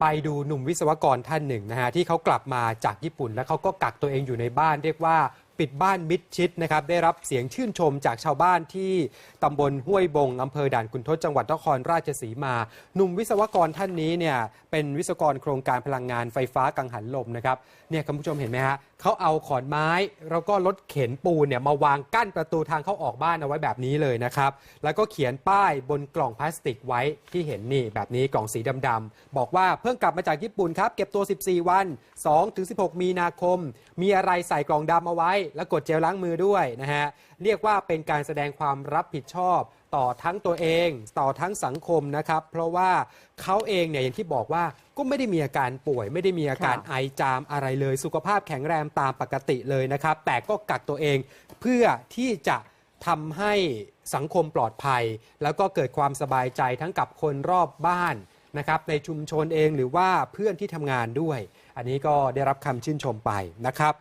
ไปดูหนุ่มวิศวกรท่านหนึ่งนะฮะที่เขากลับมาจากญี่ปุ่น แล้วเขาก็กักตัวเองอยู่ในบ้านเรียกว่าปิดบ้านมิดชิดนะครับได้รับเสียงชื่นชมจากชาวบ้านที่ตำบลห้วยบงอำเภอด่านขุนทดจังหวัดนครราชสีมาหนุ่มวิศวกรท่านนี้เนี่ยเป็นวิศวกรโครงการพลังงานไฟฟ้ากังหันลมนะครับเนี่ยคุณผู้ชมเห็นไหมฮะเขาเอาขอนไม้แล้วก็รถเข็นปูนเนี่ยมาวางกั้นประตูทางเข้าออกบ้านเอาไว้แบบนี้เลยนะครับแล้วก็เขียนป้ายบนกล่องพลาสติกไว้ที่เห็นนี่แบบนี้กล่องสีดำๆบอกว่าเพิ่งกลับมาจากญี่ปุ่นครับเก็บตัว 14 วัน 2-16 มีนาคม มีอะไรใส่กล่องดำเอาไว้แล้วกดเจลล้างมือด้วยนะฮะเรียกว่าเป็นการแสดงความรับผิดชอบต่อทั้งตัวเอง ต่อทั้งสังคมนะครับ เพราะว่าเขาเองเนี่ยอย่างที่บอกว่าก็ไม่ได้มีอาการป่วย ไม่ได้มีอาการค่ะไอจามอะไรเลย สุขภาพแข็งแรงตามปกติเลยนะครับ แต่ก็กักตัวเองเพื่อที่จะทำให้สังคมปลอดภัย แล้วก็เกิดความสบายใจทั้งกับคนรอบบ้านนะครับในชุมชนเองหรือว่าเพื่อนที่ทำงานด้วย อันนี้ก็ได้รับคำชื่นชมไปนะครับ